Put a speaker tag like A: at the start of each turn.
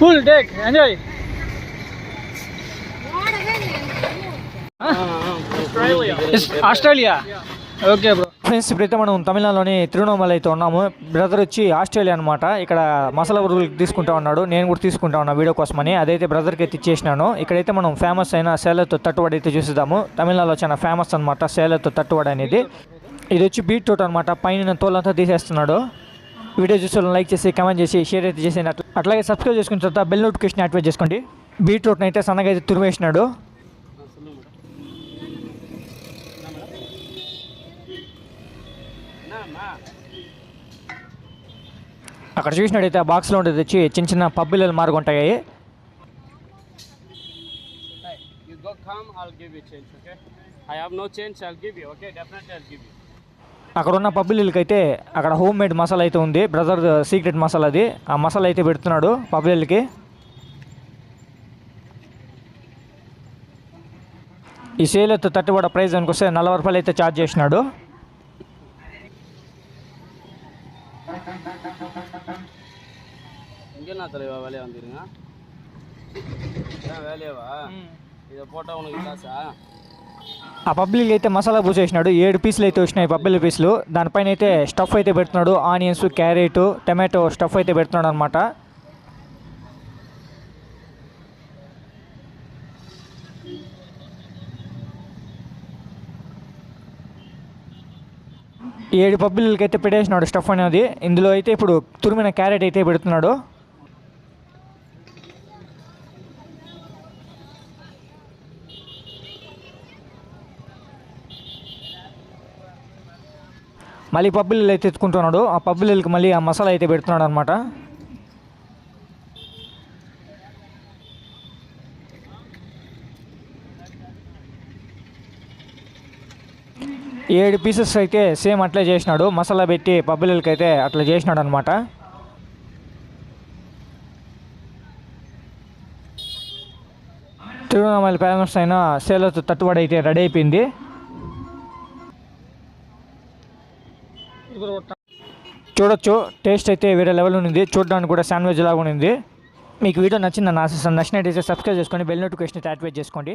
A: Full take enjoy Australia okay bro
B: friends ఇప్పుడైతే మనం తమిళనాడులోని తిరువణమల అయితే ఉన్నాము. బ్రదర్ వచ్చి ఆస్ట్రేలియా అనమాట ఇక్కడ మసాలా ఉరువులు తీసుకుంటా ఉన్నాడు. నేను కూడా తీసుకుంటా ఉన్నా వీడియో కోసమని. అదైతే బ్రదర్కి అయితే ఇచ్చేసినాను. ఇక్కడైతే మనం ఫేమస్ అయిన సేలతో తట్టుబడి అయితే చూసిద్దాము. తమిళనాడులో చాలా ఫేమస్ అనమాట సేలతో తట్టుబడి అనేది. ఇది వచ్చి బీట్రూట్ అనమాట పైన తోలంతా తీసేస్తున్నాడు. వీడియో చూసి లైక్ చేసి కమెంట్ చేసి షేర్ అయితే చేసేయండి అట్లా అట్లాగే సబ్స్క్రైబ్ చేసుకున్న తర్వాత బెల్ నోటిఫికేషన్ యాక్టివేట్ చేసుకోండి బీట్రూట్ని అయితే సన్నగా అయితే తురిమేసినాడు అక్కడ చూసినట్టయితే ఆ బాక్స్లో ఉండేది వచ్చి చిన్న చిన్న పబ్బిల్లలు మార్గం ఉంటాయి
C: You go come, I'll give you change, okay? I have no change, I'll give you, okay? Definitely I'll give you.
B: అక్కడ ఉన్న పబ్బిల్లలకి అయితే అక్కడ హోమ్ మేడ్ మసాలా అయితే ఉంది బ్రదర్ సీక్రెట్ మసాలా అది ఆ మసాలా అయితే పెడుతున్నాడు పబ్బిల్లలకి ఈ సేల్ అయితే తట్టుబడ ప్రైస్ అనుకొస్తే నలభై రూపాయలు అయితే ఛార్జ్ చేసినాడు
C: எங்கேண்ணா தலைவா வேலையா வந்துருங்க ஏன் வேலையாவா இதை போட்டால் உனக்கு காசா
B: ఆ పబ్లిక్ అయితే మసాలా పూసేసినాడు ఏడు పీసులు అయితే వచ్చినాయి పబ్లిక్ పీసులు. దానిపైన అయితే స్టఫ్ అయితే పెడుతున్నాడు. ఆనియన్స్ క్యారెట్ టమాటో స్టఫ్ అయితే పెడుతున్నాడు అనమాట ఏడు పబ్లిక్ అయితే పెట్టేసినాడు స్టఫ్ అనేది. ఇందులో అయితే ఇప్పుడు తురిమిన క్యారెట్ అయితే పెడుతున్నాడు. మళ్ళీ పబ్బులు అయితే ఎత్తుకుంటున్నాడు ఆ పబ్బులకి మళ్ళీ ఆ మసాలా అయితే పెడుతున్నాడు అనమాట ఏడు పీసెస్ అయితే సేమ్ అట్లే చేసినాడు. మసాలా పెట్టి పబ్బులకి అయితే అట్లా చేసినాడు అనమాట తిరువణామల ఫేమస్ అయినా సేలతో తట్టుబడి అయితే రెడీ అయిపోయింది. చూడొచ్చు. టేస్ట్ అయితే వేరే లెవెల్ ఉంది చూడడానికి కూడా శాండ్విచ్ లాగా ఉంది మీకు వీడియో నచ్చిందని ఆశిస్తాను నచ్చినట్టయితే సబ్స్క్రైబ్ చేసుకొని బెల్ నోటిఫికేషన్ యాక్టివేట్ చేసుకోండి.